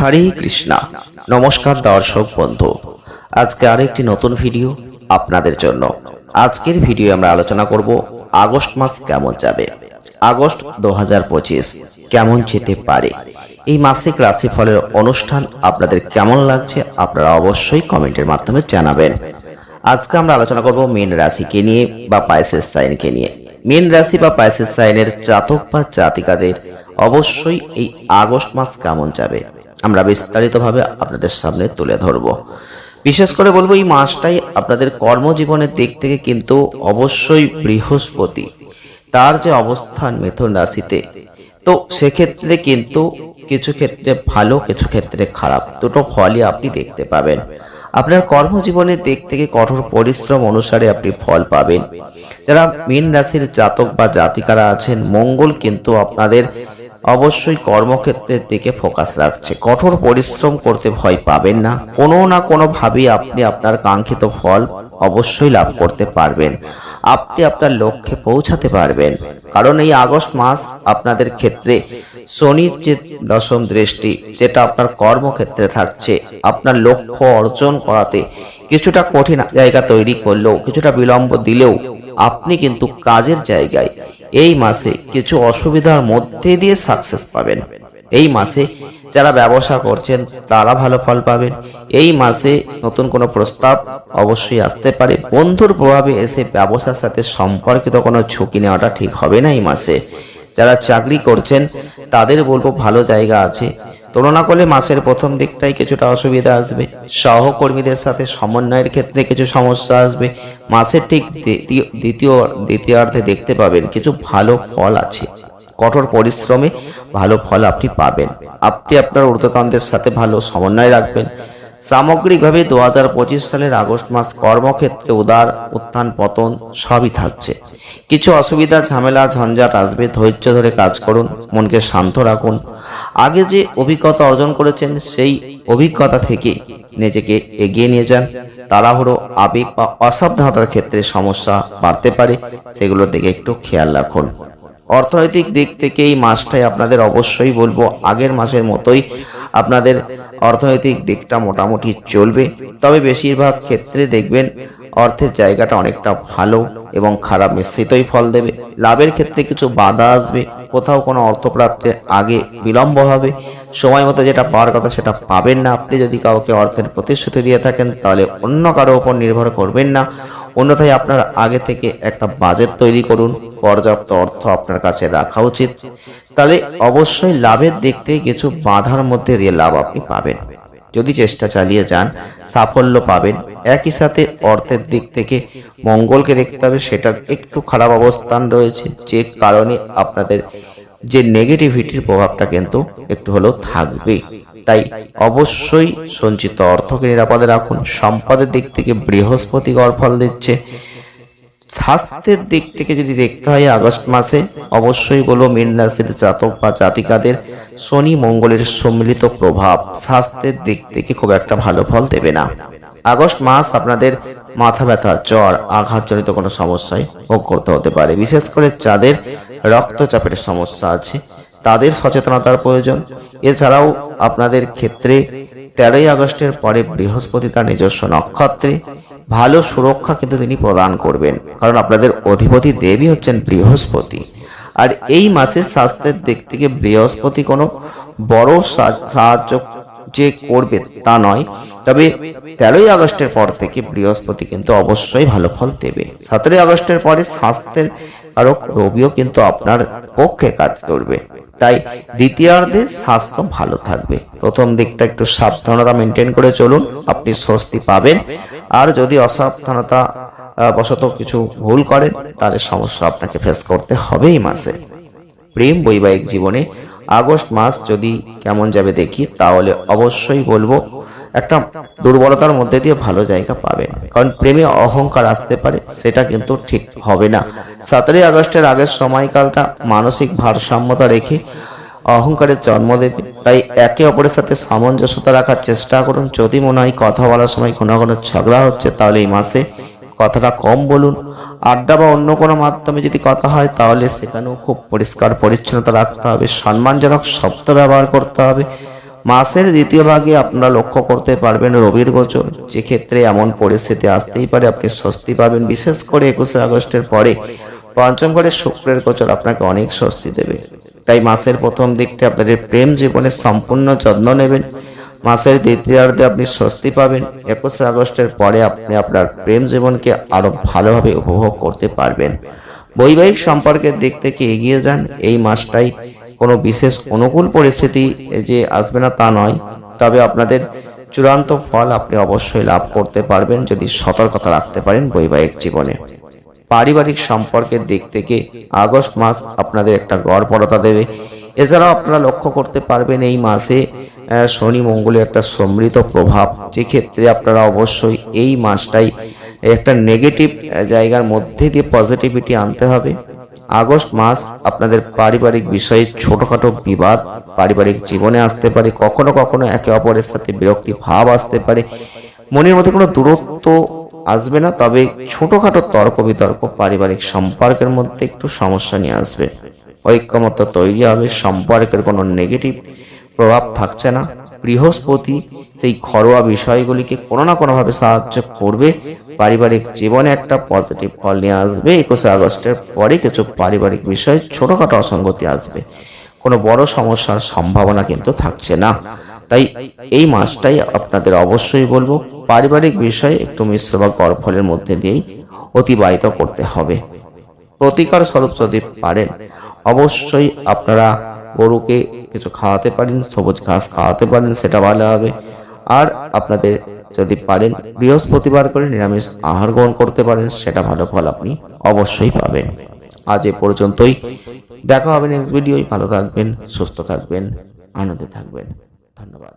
হরে কৃষ্ণা। নমস্কার দর্শক বন্ধু। আজকে আরেকটি নতুন ভিডিও আপনাদের জন্য। আজকের ভিডিও আমরা আলোচনা করব আগস্ট মাস কেমন যাবে। আগস্ট দু হাজার পঁচিশ কেমন যেতে পারে। এই মাসিক রাশিফলের অনুষ্ঠান আপনাদের কেমন লাগছে আপনারা অবশ্যই কমেন্টের মাধ্যমে জানাবেন। আজকে আমরা আলোচনা করব মীন রাশিকে নিয়ে বা পাইসেস সাইনকে নিয়ে। মীন রাশি বা পাইসেস সাইনের জাতক বা জাতিকাদের অবশ্যই এই আগস্ট মাস কেমন যাবে। আমরা বিস্তারিতভাবে আপনাদের সামনে তুলে ধরব। বিশেষ করে বলব, এই মাসটাই আপনাদের কর্মজীবনের দিক থেকে কিন্তু অবশ্যই বৃহস্পতি, তার যে অবস্থান মিথুন রাশিতে, তো সেক্ষেত্রে কিন্তু কিছু ক্ষেত্রে ভালো, কিছু ক্ষেত্রে খারাপ, দুটো ফলই আপনি দেখতে পাবেন। আপনার কর্মজীবনের দিক থেকে কঠোর পরিশ্রম অনুসারে আপনি ফল পাবেন। যারা মীন রাশির জাতক বা জাতিকারা আছেন, মঙ্গল কিন্তু আপনাদের অবশ্যই কর্মক্ষেত্রের দিকে ফোকাস রাখছে। কঠোর পরিশ্রম করতে ভয় পাবেন না। কোনো না কোনোভাবেই আপনি আপনার কাঙ্ক্ষিত ফল অবশ্যই লাভ করতে পারবেন। আপনি আপনার লক্ষ্যে পৌঁছাতে পারবেন। কারণ এই আগস্ট মাস আপনাদের ক্ষেত্রে শনির যে দশম দৃষ্টি, যেটা আপনার কর্মক্ষেত্রে থাকছে, আপনার লক্ষ্য অর্জন করাতে কিছুটা কঠিন জায়গা তৈরি করলেও, কিছুটা বিলম্ব দিলেও আপনি কিন্তু কাজের জায়গায় এই মাসে কিছু অসুবিধার মধ্যে দিয়ে সাকসেস পাবেন। এই মাসে যারা ব্যবসা করছেন, তারা ভালো ফল পাবেন। এই মাসে নতুন কোনো প্রস্তাব অবশ্যই আসতে পারে। বন্ধুর প্রভাবে এসে ব্যবসার সাথে সম্পর্কিত কোনো ঝুঁকি নেওয়াটা ঠিক হবে না এই মাসে। যারা চাকরি করছেন, তাদের বলব ভালো জায়গা আছে। তুলনা করলে মাসের প্রথম দিকটাই কিছুটা অসুবিধা আসবে। সহকর্মীদের সাথে সমন্বয়ের ক্ষেত্রে কিছু সমস্যা আসবে। মাসের ঠিক দ্বিতীয়- দ্বিতীয়, দ্বিতীয়ার্ধে দেখতে পাবেন কিছু ভালো ফল আছে। কঠোর পরিশ্রমে ভালো ফল আপনি পাবেন। আপনি আপনার ঊর্ধ্বতনদের সাথে ভালো সমন্বয় রাখবেন। সামগ্রিকভাবে দু হাজার পঁচিশ সালের আগস্ট মাস কর্মক্ষেত্রে উদার, উত্থান, পতন সবই থাকছে। কিছু অসুবিধা, ঝামেলা, ঝঞ্ঝাট আসবে, ধৈর্য ধরে কাজ করুন, মনকে শান্ত রাখুন। আগে যে অভিজ্ঞতা অর্জন করেছেন, সেই অভিজ্ঞতা থেকে নিজেকে এগিয়ে নিয়ে যান। তাড়াহুড়ো, আবেগ বা অসাবধানতার ক্ষেত্রে সমস্যা বাড়তে পারে, সেগুলোর দিকে একটু খেয়াল রাখুন। অর্থনৈতিক দিক থেকে এই মাসটাই আপনাদের অবশ্যই বলব, আগের মাসের মতোই আপনাদের অর্থনৈতিক দিকটা মোটামুটি চলবে। তবে বেশিরভাগ ক্ষেত্রে দেখবেন অর্থের জায়গাটা অনেকটা ভালো এবং খারাপ মিশ্রিতই ফল দেবে। লাভের ক্ষেত্রে কিছু বাধা আসবে, কোথাও কোনো অর্থপ্রাপ্তির আগে বিলম্ব হবে। সময় মতো যেটা পাওয়ার কথা সেটা পাবেন না। আপনি যদি কাউকে অর্থের প্রতিশ্রুতি দিয়ে থাকেন, তাহলে অন্য কারও উপর নির্ভর করবেন না। অন্যথায় আপনার আগে থেকে একটা বাজেট তৈরি করুন, পর্যাপ্ত অর্থ আপনার কাছে রাখা উচিত। তাহলে অবশ্যই লাভের থেকে কিছু বাধার মধ্যে দিয়ে লাভ আপনি পাবেন। যদি চেষ্টা চালিয়ে যান, সাফল্য পাবেন। একই সাথে অর্থের দিক থেকে মঙ্গলকে দেখতে হবে, সেটার একটু খারাপ অবস্থান রয়েছে। যে কারণে আপনাদের যে নেগেটিভিটির প্রভাবটা কিন্তু একটু হলেও থাকবে তাই অবশ্যই সঞ্চিত অর্থকে নিরাপদে রাখুন। সম্পদের দিক থেকে বৃহস্পতি ফল দিচ্ছে। স্বাস্থ্যের দিক থেকে যদি দেখতে হয় আগস্ট মাসে, অবশ্যই বলব মীন রাশির জাতক বা জাতিকাদের শনি মঙ্গলের সম্মিলিত প্রভাব স্বাস্থ্যের দিক থেকে খুব একটা ভালো ফল দেবে না। আগস্ট মাস আপনাদের মাথা ব্যথা, জ্বর, আঘাতজনিত কোনো সমস্যায় ভোগ করতে হতে পারে। বিশেষ করে যাদের রক্তচাপের সমস্যা আছে, তাদের সচেতনতার প্রয়োজন। এছাড়াও আপনাদের ক্ষেত্রে তেরোই আগস্টের পরে বৃহস্পতি তার নিজস্ব নক্ষত্রে ভালো সুরক্ষা কিন্তু তিনি প্রদান করবেন, কারণ আপনাদের অধিপতি দেবী হচ্ছেন বৃহস্পতি। আর এই মাসে স্বাস্থ্যের দিক থেকে বৃহস্পতি কোনো বড় সাহায্য যে করবে তা নয়, তবে তেরোই আগস্টের পর থেকে বৃহস্পতি কিন্তু অবশ্যই ভালো ফল দেবে। সতেরোই আগস্টের পরে স্বাস্থ্যের কারক রবিও কিন্তু আপনার পক্ষে কাজ করবে। তাই দ্বিতীয়ার্ধে স্বাস্থ্য ভালো থাকবে। প্রথম দিকটা একটু সাবধানতা মেনটেন করে চলুন, আপনি স্বস্তি পাবেন। আর যদি অসাবধানতা বশত কিছু ভুল করেন, তাহলে সমস্যা আপনাকে ফেস করতে হবে এই মাসে। প্রেম বৈবাহিক জীবনে আগস্ট মাস যদি কেমন যাবে দেখি, তাহলে অবশ্যই বলব একটা দুর্বলতার মধ্যে দিয়ে ভালো জায়গা পাবেন কারণ প্রেমে অহংকার আসতে পারে, সেটা কিন্তু ঠিক হবে না। সতেরোই আগস্টের আগের সময়কালটা মানসিক ভারসাম্যতা রেখে অহংকারের জন্ম দেবে। তাই একে অপরের সাথে সামঞ্জস্যতা রাখার চেষ্টা করুন। যদি মনে হয় কথা বলার সময় কোনো কোনো ঝগড়া হচ্ছে, তাহলে এই মাসে কথাটা কম বলুন। আড্ডা বা অন্য কোনো মাধ্যমে যদি কথা হয়, তাহলে সেখানেও খুব পরিষ্কার পরিচ্ছন্নতা রাখতে হবে। সম্মানজনক শব্দ ব্যবহার করতে হবে। মাসের দ্বিতীয় ভাগে আপনারা লক্ষ্য করতে পারবেন রবির গোচর। যে ক্ষেত্রে এমন পরিস্থিতি আসতেই পারে, আপনি স্বস্তি পাবেন। বিশেষ করে একুশে আগস্টের পরে পঞ্চম ঘরে শুক্রের গোচর আপনাকে অনেক স্বস্তি দেবে। তাই মাসের প্রথম দিকটা আপনাদের প্রেম জীবনের সম্পূর্ণ যত্ন নেবেন। মাসের দ্বিতীয়ার্ধে আপনি স্বস্তি পাবেন। একুশে আগস্টের পরে আপনি আপনার প্রেম জীবনকে আরও ভালোভাবে উপভোগ করতে পারবেন। বৈবাহিক সম্পর্কের দিক থেকে এগিয়ে যান। এই মাসটাই কোনো বিশেষ অনুকূল পরিস্থিতি যে আসবে না তা নয়। তবে আপনাদের চূড়ান্ত ফল আপনি অবশ্যই লাভ করতে পারবেন যদি সতর্কতা রাখতে পারেন বৈবাহিক জীবনে। পারিবারিক সম্পর্কের দিক থেকে আগস্ট মাস আপনাদের একটা গড়পড়তা দেবে। এছাড়াও আপনারা লক্ষ্য করতে পারবেন এই মাসে শনি মঙ্গলের একটা সমৃদ্ধ প্রভাব। যে ক্ষেত্রে আপনারা অবশ্যই এই মাসটাই একটা নেগেটিভ জায়গার মধ্যে দিয়ে পজিটিভিটি আনতে হবে। আগস্ট মাস আপনাদের পারিবারিক বিষয়ে ছোটখাটো বিবাদ, পারিবারিক জীবনে আসতে পারে, কখনো কখনো একে অপরের সাথে বিরক্তি ভাব আসতে পারে। মনের মধ্যে কোনো দূরত্ব আসবে না, তবে ছোটখাটো তর্ক বিতর্ক পারিবারিক সম্পর্কের মধ্যে একটু সমস্যা নিয়ে আসবে। ঐক্যমত্য তৈরি হবে, সম্পর্কের কোনো নেগেটিভ প্রভাব থাকছে না। বৃহস্পতি সেই ঘরোয়া বিষয়গুলিকে কোনো না কোনোভাবে সাহায্য করবে। পারিবারিক জীবনে একটা পজিটিভ ফল নিয়ে আসবে। একুশে আগস্টের পরে কিছু পারিবারিক বিষয়ে ছোটোখাটো অসঙ্গতি আসবে। কোনো বড় সমস্যার সম্ভাবনা কিন্তু থাকছে না। তাই এই মাসটাই আপনাদের অবশ্যই বলব, পারিবারিক বিষয়ে একটু মিশ্র বা গড়ফলের মধ্যে দিয়েই অতিবাহিত করতে হবে। প্রতিকার স্বরূপ যদি পারেন, অবশ্যই আপনারা গরুকে কিছু খাওয়াতে পারেন, সবুজ ঘাস খাওয়াতে পারেন, সেটা ভালো হবে। আর আপনাদের যদি পারেন, বৃহস্পতিবার করে নিরামিষ আহার গ্রহণ করতে পারেন, সেটা ভালো ফল আপনি অবশ্যই পাবেন। আজ এ পর্যন্তই। দেখা হবে নেক্সট ভিডিওই ভালো থাকবেন, সুস্থ থাকবেন, আনন্দে থাকবেন। ধন্যবাদ।